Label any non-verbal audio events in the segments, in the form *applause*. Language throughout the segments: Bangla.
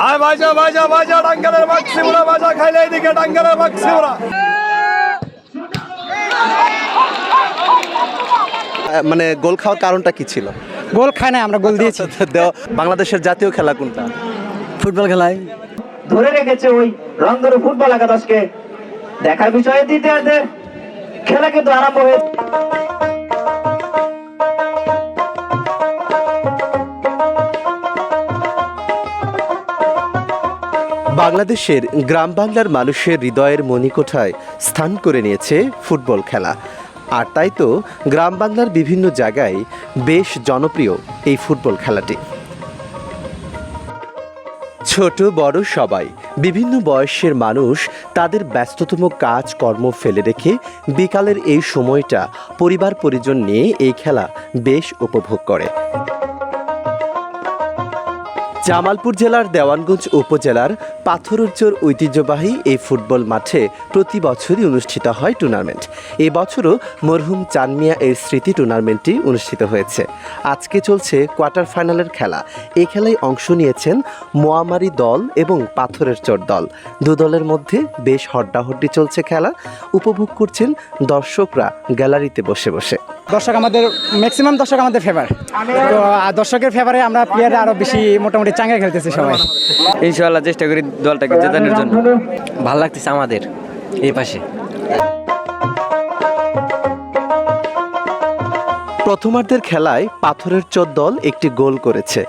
আয় বাজা বাজা বাজা ডাঙ্গালের বাক্সিমুরা বাজা খাইলে এদিকে ডাঙ্গালের বাক্সিমুরা মানে গোল খাওয়ার কারণটা কি ছিল? গোল খায় না আমরা গোল দিয়েছি। *laughs* বাংলাদেশের জাতীয় খেলা কোনটা? ফুটবল খেলায়। ধরে রেখেছে ওই রংধরু ফুটবল একাদশকে। দেখার বিষয়ে দ্বিতীয়ার্ধে খেলা কিন্তু আরম্ভ হয়ে বাংলাদেশের গ্রাম বাংলার মানুষের হৃদয়ের মণিকোঠায় স্থান করে নিয়েছে ফুটবল খেলা। আর তাই তো গ্রাম বাংলার বিভিন্ন জায়গায় বেশ জনপ্রিয় এই ফুটবল খেলাটি। ছোট, বড় সবাই, বিভিন্ন বয়সের মানুষ তাদের ব্যস্ততম কাজ কর্ম ফেলে রেখে বিকালের এই সময়টা পরিবার পরিজন নিয়ে এই খেলা বেশ উপভোগ করে। জামালপুর জেলার দেওয়ানগঞ্জ উপজেলার পাথরুজ্জোর ঐতিহ্যবাহী এই ফুটবল মাঠে প্রতি বছরই অনুষ্ঠিত হয় টুর্নামেন্ট। এবছরও মরহুম চানমিয়া এর স্মৃতি টুর্নামেন্টটি অনুষ্ঠিত হয়েছে। আজকে চলছে কোয়ার্টার ফাইনালের খেলা। এই খেলায় অংশ নিয়েছেন মোয়ামারি দল এবং পাথরের চোর দল। দু দলের মধ্যে বেশ হড্ডাহড্ডি চলছে খেলা। উপভোগ করছেন দর্শকরা গ্যালারিতে বসে বসে। দর্শক আমাদের ম্যাক্সিমাম দর্শক আমাদের ফেভার তো দর্শকের ফেভারে আমরা প্লেয়াররা আরও বেশি মোটামুটি চাঙ্গা খেলতেছি সবাই। ইনশাল্লাহ চেষ্টা করি দলটাকে জেতানোর জন্য। ভালো লাগতেছে আমাদের এই পাশে। প্রথমার্ধের খেলায় পাথরের চোর দল একটি গোল করেছে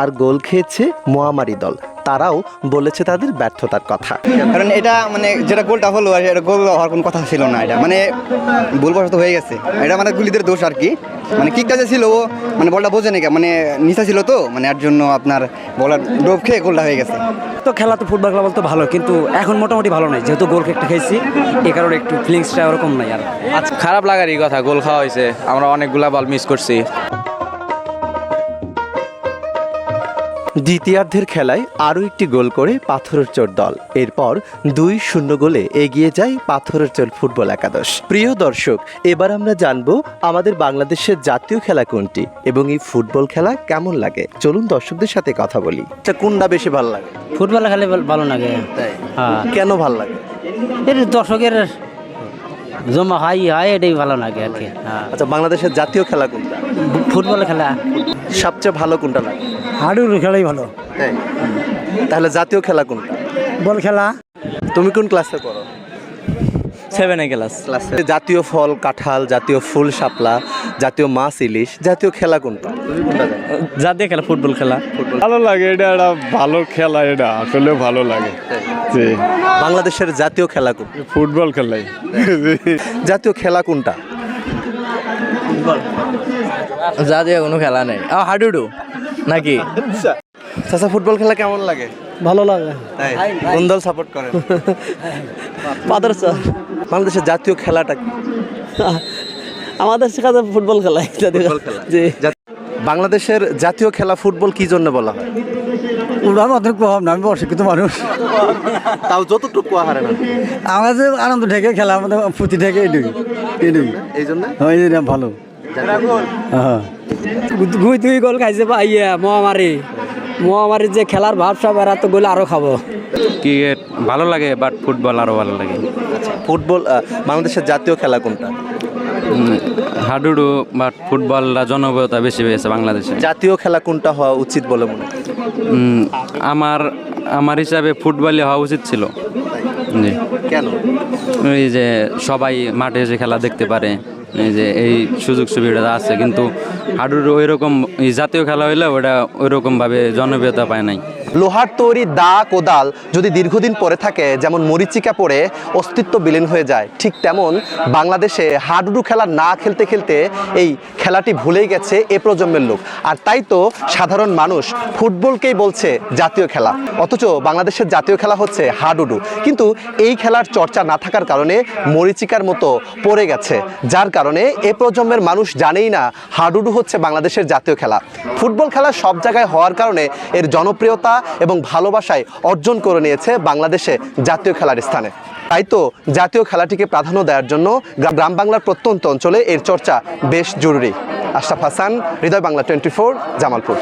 আর গোল খেয়েছে মহামারী দল। তারাও বলেছে তাদের ব্যর্থতার কথা। কারণ এটা মানে যেটা গোলটা হলো আর এটা গোল হওয়ার কোনো কথা ছিল না এটা। মানে ভুলবশত হয়ে গেছে। এটা মানে গুলিদের দোষ আর কি। মানে কিকটা যে ছিল ও মানে বলটা বোঝে নাকি মানে নিচা ছিল তো মানে এর জন্য আপনার বলার ডোব খেয়ে গোলটা হয়ে গেছে। তো খেলা তো ফুটবল খেলা বলতে ভালো কিন্তু এখন মোটামুটি ভালো নাই। যেহেতু গোল একটা খেয়েছি এ কারণে একটু ফিলিংসটা ওরকম নাই আর। আচ্ছা, খারাপ লাগারই কথা গোল খাওয়া হয়েছে। আমরা অনেকগুলা বল মিস করছি। দ্বিতীয়ার্ধের খেলায় আরও একটি গোল করে পাথরের চোর দল। এরপর দুই শূন্য গোলে এগিয়ে যায় পাথরের চোর ফুটবল একাদশ। প্রিয় দর্শক এবার আমরা জানব আমাদের বাংলাদেশের জাতীয় খেলা কোনটি এবং এই ফুটবল খেলা কেমন লাগে। চলুন দর্শকদের সাথে কথা বলি। আচ্ছা কোনটা বেশি ভালো লাগে? ফুটবল খেলে ভালো লাগে। তাই? হ্যাঁ। কেন ভালো লাগে? এর দর্শকের জমা হাই হাই এটাই ভালো লাগে আর কি। হ্যাঁ। আচ্ছা বাংলাদেশের জাতীয় খেলা কোনটা? ফুটবল খেলা। সবচেয়ে ভালো কোনটা লাগে? হাডুর খেলাই ভালো। তাই তাহলে জাতীয় খেলা কোনটা? বল খেলা। তুমি কোন ক্লাসে পড়ো? সেভেনে ক্লাস ক্লাসে। জাতীয় ফল কাঁঠাল জাতীয় ফুল শাপলা জাতীয় মাছ ইলিশ জাতীয় খেলা কোনটা? জাতীয় খেলা ফুটবল খেলা। ভালো লাগে এটা একটা ভালো খেলা এটা আসলে ভালো লাগে। জি। বাংলাদেশের জাতীয় খেলা কোন? ফুটবল খেলাই। জাতীয় খেলা কোনটা? জাতীয় কোনো খেলা নেই। হাডুডু। নাকি? চাচা ফুটবল খেলা কেমন লাগে? ভালো লাগে। তাই? কোন দল সাপোর্ট করেন? *laughs* পাদর বাংলাদেশের জাতীয় খেলাটা আমাদের শেখাতে ফুটবল খেলা। জাত- বাংলাদেশের জাতীয় খেলা ফুটবল কি জন্য বলা হয়? ওরা অনেক প্রভাব না আমি অশিক্ষিত মানুষ। তাও যতটুকু হারে না। আমাদের আনন্দ ঢেকে খেলা আমাদের ফুটি ঢেকে এডুই এডুই এই জন্য? হয় এটা ভালো। হ্যাঁ। দুই দুই গোল খাইছে বা ইয়ে মহামারি মহামারির যে খেলার ভাব সব এরা তো গোলে আরও খাব। ক্রিকেট ভালো লাগে বাট ফুটবল আরও ভালো লাগে। ফুটবল বাংলাদেশের জাতীয় খেলা কোনটা? হাডুডু বাট ফুটবলটা জনপ্রিয়তা বেশি পেয়েছে বাংলাদেশে। জাতীয় খেলা কোনটা হওয়া উচিত বলে মনে? আমার আমার হিসাবে ফুটবলই হওয়া উচিত ছিল। জি। কেন? এই যে সবাই মাঠে এসে খেলা দেখতে পারে। যে এই সুযোগ সুবিধা আছে, কিন্তু হাডুর ওইরকম জাতীয় খেলা হইলে ওটা ওইরকমভাবে রকম জনপ্রিয়তা পায় নাই। লোহার তৈরি দা কোদাল যদি দীর্ঘদিন পরে থাকে, যেমন মরিচিকা পড়ে, অস্তিত্ব বিলীন হয়ে যায়। ঠিক তেমন বাংলাদেশে হাডুডু খেলা না খেলতে খেলতে এই খেলাটি ভুলেই গেছে এ প্রজন্মের লোক। আর তাই তো সাধারণ মানুষ ফুটবলকেই বলছে জাতীয় খেলা। অথচ বাংলাদেশের জাতীয় খেলা হচ্ছে হাডুডু। কিন্তু এই খেলার চর্চা না থাকার কারণে মরিচিকার মতো পড়ে গেছে। যার কারণে এ প্রজন্মের মানুষ জানেই না হাডুডু হচ্ছে বাংলাদেশের জাতীয় খেলা। ফুটবল খেলা সব জায়গায় হওয়ার কারণে এর জনপ্রিয়তা এবং ভালোবাসায় অর্জন করে নিয়েছে বাংলাদেশে জাতীয় খেলার স্থানে। তাই তো জাতীয় খেলাটিকে প্রাধান্য দেওয়ার জন্য গ্রা- গ্রাম বাংলার প্রত্যন্ত অঞ্চলে এর চর্চা বেশ জরুরি। আশরাফ হাসান, হৃদয় বাংলা টোয়েন্টি জামালপুর।